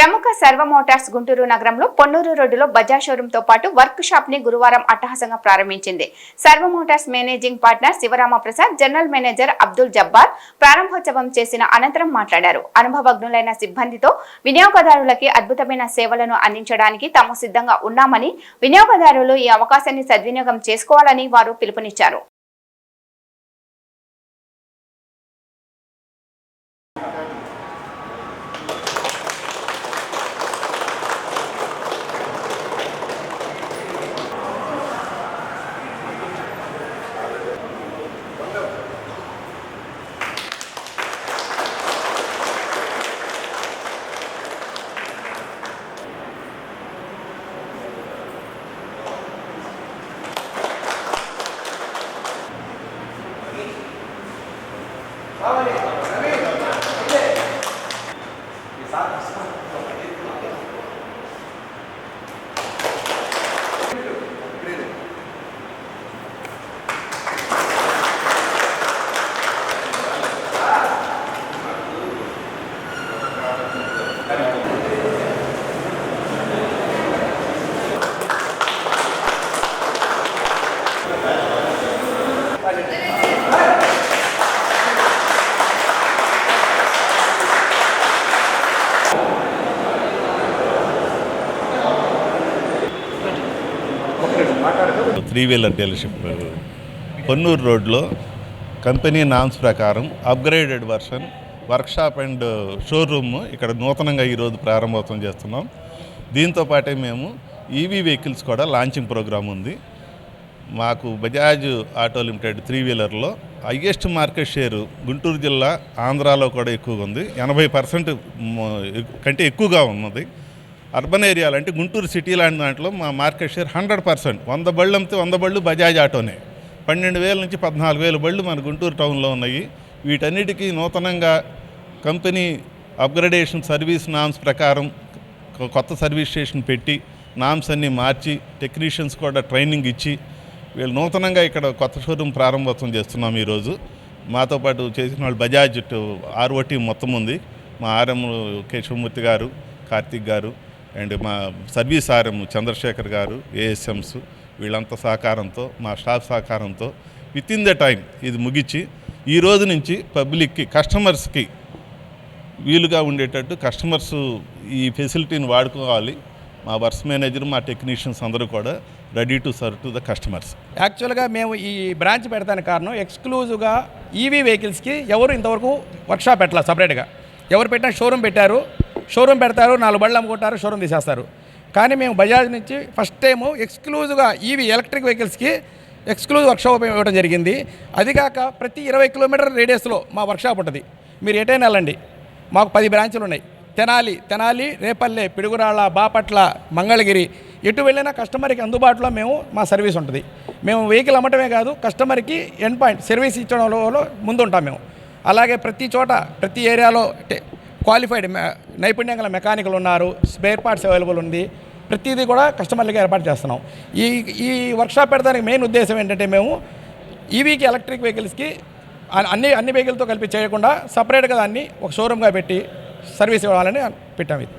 ప్రముఖ సర్వ మోటార్స్ గుంటూరు నగరంలో పొన్నూరు రోడ్డులో బజాజ్ షోరూమ్తో పాటు వర్క్ షాప్ని గురువారం అట్టహాసంగా ప్రారంభించింది. Sarva motors managing partner Sivarama Prasad general manager Abdul Jabbar ప్రారంభోత్సవం చేసిన అనంతరం మాట్లాడారు. అనుభవజ్ఞులైన సిబ్బందితో వినియోగదారులకి అద్భుతమైన సేవలను అందించడానికి తాము సిద్ధంగా ఉన్నామని వినియోగదారులు ఈ అవకాశాన్ని సద్వినియోగం చేసుకోవాలని వారు పిలుపునిచ్చారు. Three wheeler dealership. పొన్నూరు రోడ్లో కంపెనీ నామ్స్ ప్రకారం upgraded version workshop and showroom ఇక్కడ నూతనంగా ఈరోజు ప్రారంభోత్సవం చేస్తున్నాం. దీంతో పాటే మేము ఈవీ వెహికల్స్ కూడా లాంచింగ్ ప్రోగ్రామ్ ఉంది. మాకు బజాజ్ ఆటో లిమిటెడ్ త్రీ వీలర్లో హయ్యెస్ట్ మార్కెట్ షేరు గుంటూరు జిల్లా ఆంధ్రాలో కూడా ఎక్కువగా ఉంది. ఎనభై పర్సెంట్ కంటే ఎక్కువగా ఉన్నది. అర్బన్ ఏరియాలు అంటే గుంటూరు సిటీ లాంటి దాంట్లో మా మార్కెట్ షేర్ హండ్రెడ్ పర్సెంట్. వంద బళ్ళు అమ్మితే వంద బళ్ళు బజాజ్ ఆటోనే. పన్నెండు వేల నుంచి పద్నాలుగు వేల బళ్ళు మన గుంటూరు టౌన్లో ఉన్నాయి. వీటన్నిటికీ నూతనంగా కంపెనీ అప్గ్రేడేషన్ సర్వీస్ నామ్స్ ప్రకారం కొత్త సర్వీస్ స్టేషన్ పెట్టి నామ్స్ అన్నీ మార్చి టెక్నీషియన్స్ కూడా ట్రైనింగ్ ఇచ్చి వీళ్ళు నూతనంగా ఇక్కడ కొత్త షోరూమ్ ప్రారంభోత్సవం చేస్తున్నాం ఈరోజు. మాతో పాటు చేసిన వాళ్ళు బజాజ్ ఆర్ఓటీ మొత్తం ఉంది. మా ఆర్ఎం కేశవమూర్తి గారు కార్తిక్ గారు అండ్ మా సర్వీస్ ఆర్ఎం చంద్రశేఖర్ గారు ఏఎస్ఎంస్ వీళ్ళంతా సహకారంతో మా స్టాఫ్ సహకారంతో విత్ ఇన్ ద టైం ఇది ముగించి ఈ రోజు నుంచి పబ్లిక్కి కస్టమర్స్కి వీలుగా ఉండేటట్టు కస్టమర్స్ ఈ ఫెసిలిటీని వాడుకోవాలి. మా వర్క్స్ మేనేజర్ మా టెక్నీషియన్స్ అందరూ కూడా ready to serve to the customers యాక్చువల్గా మేము ఈ బ్రాంచ్ పెడతానికి కారణం ఎక్స్క్లూజివ్గా ఈవీ వెహికల్స్కి ఎవరు ఇంతవరకు వర్క్షాప్ పెట్టాలి సపరేట్గా ఎవరు పెట్టినా షోరూమ్ పెట్టారు షోరూమ్ పెడతారు నాలుగు బళ్ళు అమ్ముకుంటారు షోరూమ్ తీసేస్తారు. కానీ మేము బజాజ్ నుంచి ఫస్ట్ టైము ఎక్స్క్లూజివ్గా ఈవీ ఎలక్ట్రిక్ వెహికల్స్కి ఎక్స్క్లూజివ్ వర్క్షాప్ ఇవ్వడం జరిగింది. అది కాక ప్రతి ఇరవై కిలోమీటర్ రేడియస్లో మా వర్క్షాప్ ఉంటుంది. మీరు ఎటైనా వెళ్ళండి. మాకు పది బ్రాంచులు ఉన్నాయి. తెనాలి తెనాలి రేపల్లె పిడుగురాళ్ళ బాపట్ల మంగళగిరి ఎటు వెళ్ళినా కస్టమర్కి అందుబాటులో మేము మా సర్వీస్ ఉంటుంది. మేము వెహికల్ అమ్మటమే కాదు కస్టమర్కి ఎండ్ పాయింట్ సర్వీస్ ఇచ్చడంలో ముందుంటాం మేము. అలాగే ప్రతి చోట ప్రతి ఏరియాలో క్వాలిఫైడ్ మె- నైపుణ్యం గల మెకానికల్ ఉన్నారు స్పేర్ పార్ట్స్ అవైలబుల్ ఉంది. ప్రతిదీ కూడా కస్టమర్లకి ఏర్పాటు చేస్తున్నాం. ఈ ఈ వర్క్షాప్ పెడతానికి మెయిన్ ఉద్దేశం ఏంటంటే మేము ఈవీకి ఎలక్ట్రిక్ వెహికల్స్కి అన్ని అన్ని వెహికల్తో కలిపి చేయకుండా సపరేట్గా దాన్ని ఒక షోరూమ్గా పెట్టి సర్వీస్ ఇవ్వాలని పెట్టాము ఇది.